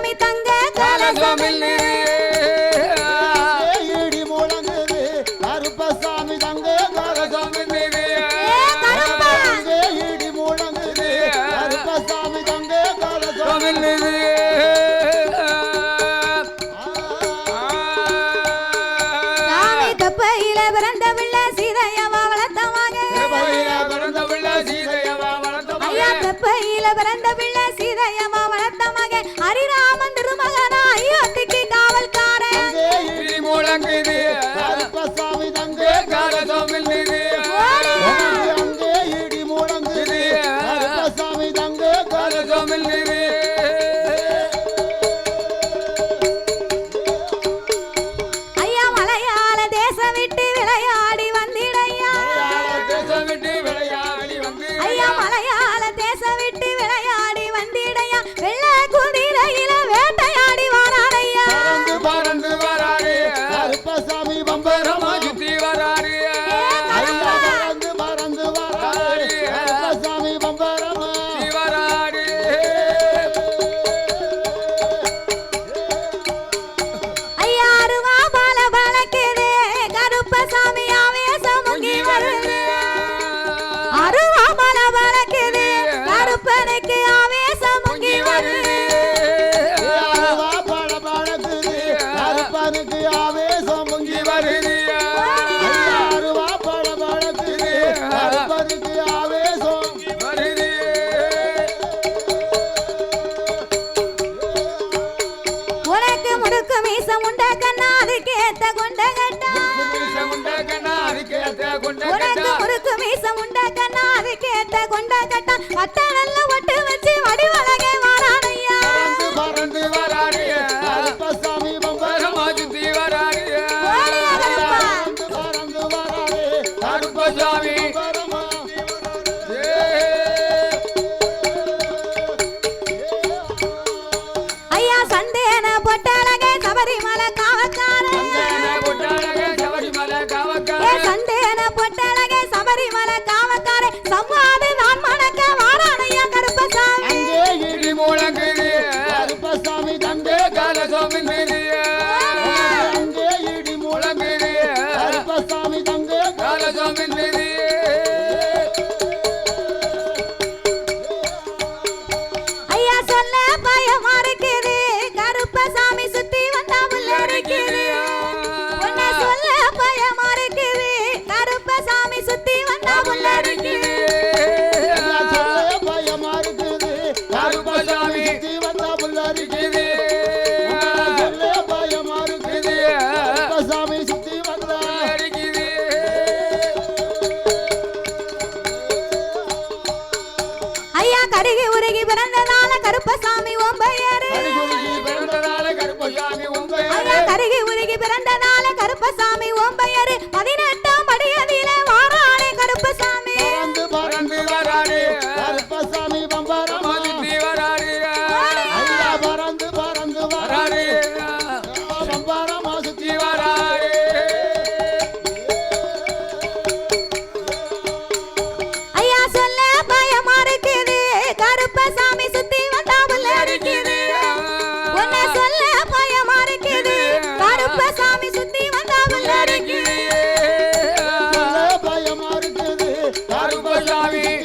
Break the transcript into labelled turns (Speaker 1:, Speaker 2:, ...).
Speaker 1: சுவாமி தங்க
Speaker 2: கலசமில்
Speaker 3: இடி முழங்குது.
Speaker 2: கருப்பசாமி தங்க
Speaker 3: கலசமில்
Speaker 2: இடி முழங்குது. கருப்பசாமி
Speaker 1: உனக்கு முறுக்கு மீசம் உண்ட கண்ணா. அதுக்கு ஏத்த கொண்ட கட்டா வட்ட நல்ல சாமி பம்பரம் ஐயா
Speaker 2: பறந்து
Speaker 3: பறந்து வராரு
Speaker 2: பம்பரம்
Speaker 3: சுத்தி வராரு
Speaker 1: ஐயா சொல்ல பயமா இருக்குது கருப்ப சாமி